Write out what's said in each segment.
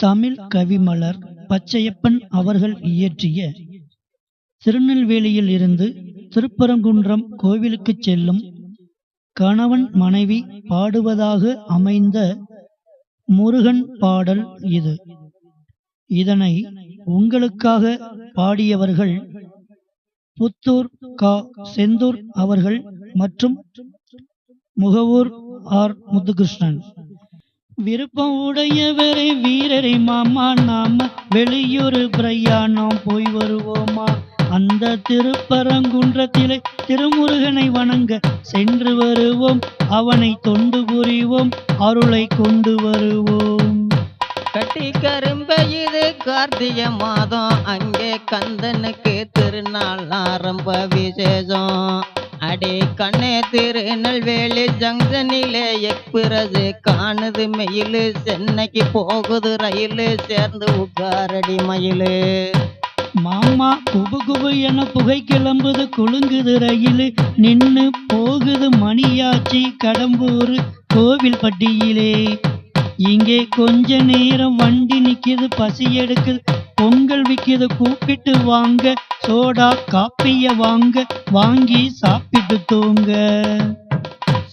தமிழ் கவிமலர் பச்சையப்பன் அவர்கள் இயற்றிய திருநெல்வேலியில் இருந்து திருப்பரங்குன்றம் கோவிலுக்குச் செல்லும் கணவன் மனைவி பாடுவதாக அமைந்த முருகன் பாடல் இது. இதனை உங்களுக்காக பாடியவர்கள் புத்தூர் கா. செந்தூர் அவர்கள் மற்றும் முகவூர் ஆர். முத்துகிருஷ்ணன். விருப்பம் உடையவரே வீரரை மாமா நாம வெளியூர் பிரயாணம் போய் வருவோமா? அந்த திருப்பரங்குன்றத்திலே திருமுருகனை வணங்க சென்று வருவோம். அவனை தொண்டு புரிவோம். அருளை கொண்டு வருவோம். கட்டி கரும்ப இது கார்த்திகை மாதம். அங்கே கந்தனுக்கு திருநாள் ஆரம்ப விசேஷம். அடே கண்ணே திருநெல்வேலி ஜங்ஷனிலே எக்ஸ்பிரஸ் காணுது மயிலு? சென்னைக்கு போகுது ரயிலு சேர்ந்து உட்காரடி மயிலு. மாமா குபு குபு என புகை கிளம்புது குலுங்குது ரயிலு. நின்னு போகுது மணியாச்சி கடம்பூர் கோவில் பட்டியிலே இங்கே கொஞ்ச நேரம் வண்டி நிக்குது பசி எடுக்குது பொங்கல் விக்குது கூப்பிட்டு வாங்க. சோடா காப்பிய வாங்க வாங்கி சாப்பிட்டு தூங்க.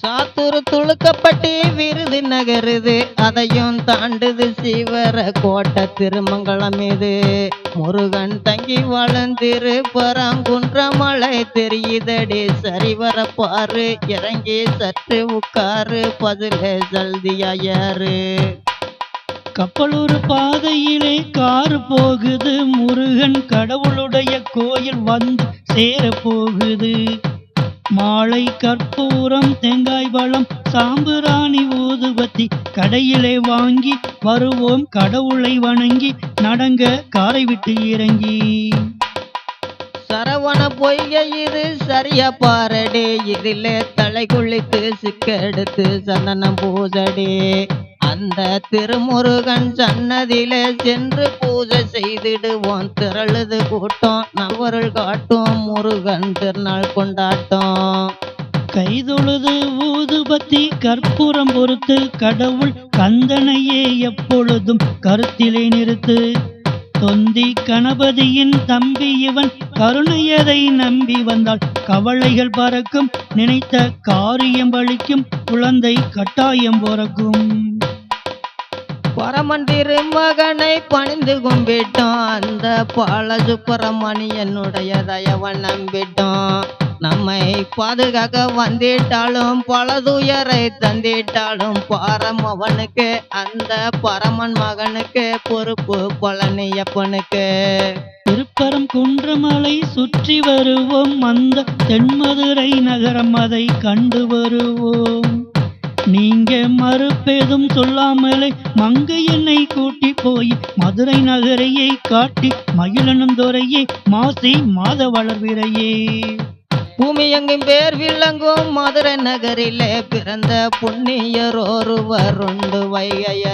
சாத்தூர் துளுக்கப்பட்டு விருது நகருது. அதையும் தாண்டுது சிவர கோட்டை திருமங்கலம் இது. முருகன் தங்கி வளர்ந்திரு பராங்குன்ற மலை தெரியுதடி. சரிவர பாரு இறங்கி சற்று உட்காரு பதில ஜல்தியாயாரு கப்பலூர் பாதையிலே கார் போகுது. முருகன் கடவுளுடைய கோயில் வந்து சேர போகுது. மாலை கற்பூரம் தேங்காய் பழம் சாம்பிராணி ஊதுபத்தி கடையிலே வாங்கி வருவோம். கடவுளை வணங்கி நடங்க காரை விட்டு இறங்கி. சரவண பொய்ய இது சரியா பாரடே. இதிலே தலை குளித்து சிக்கெடுத்து சந்தனம் பூசடே. அந்த திருமுருகன் சன்னதியிலே சென்று பூஜை செய்திடுவோம். திரளுது கூட்டம் நவருள் காட்டும். முருகன் திருநாள் கொண்டாட்டம். கைதொழுது ஊதுபத்தி கற்பூரம் பொறுத்து கடவுள் கந்தனையே எப்பொழுதும் கருத்திலே நிறுத்து. தொந்தி கணபதியின் தம்பி இவன் கருணையதை நம்பி வந்தால் கவலைகள் பறக்கும். நினைத்த காரியம் பழிக்கும் குழந்தை கட்டாயம் பிறக்கும். பரமன் திருமகனை பணிந்து கும்பிட்டோம் அந்த பால சுப்பிரமணியனுடைய தயவன் நம்பிட்டோம் நம்மை பாதுகாக்க வந்திட்டாலும் பல துயரை தந்திட்டாலும் பாரம் அவனுக்கு அந்த பரமன் மகனுக்கு பொறுப்பு பழனியப்பனுக்கு திருப்பரம் குன்றமலை சுற்றி வருவோம். அந்த தென்மதுரை நகரம் அதை கண்டு வருவோம். நீங்க மறுப்பேதும் சொல்லாமலே மங்கை என்னை கூட்டி போய் மதுரை நகரையை காட்டி மகிழனுந்துறையே மாசி மாத வளர்விரையே பூமி எங்கும் பேர் விளங்கும் மதுரை நகரிலே பிறந்த புண்ணியர் ஒருவர் உண்டு வைகை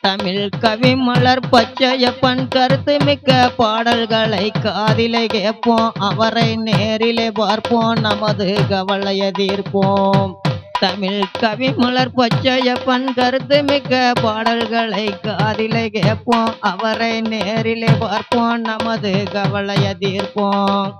தமிழ் கவி மலர் பச்சையப்பன் கருத்து மிக்க பாடல்களை காதிலே கேட்போம். அவரை நேரிலே பார்ப்போம். நமது கவலையை தீர்ப்போம். தமிழ் கவி மலர் பச்சையப்பன் கருத்து மிக்க பாடல்களை காதிலே கேட்போம். அவரை நேரிலே பார்ப்போம். நமது கவலையை தீர்ப்போம்.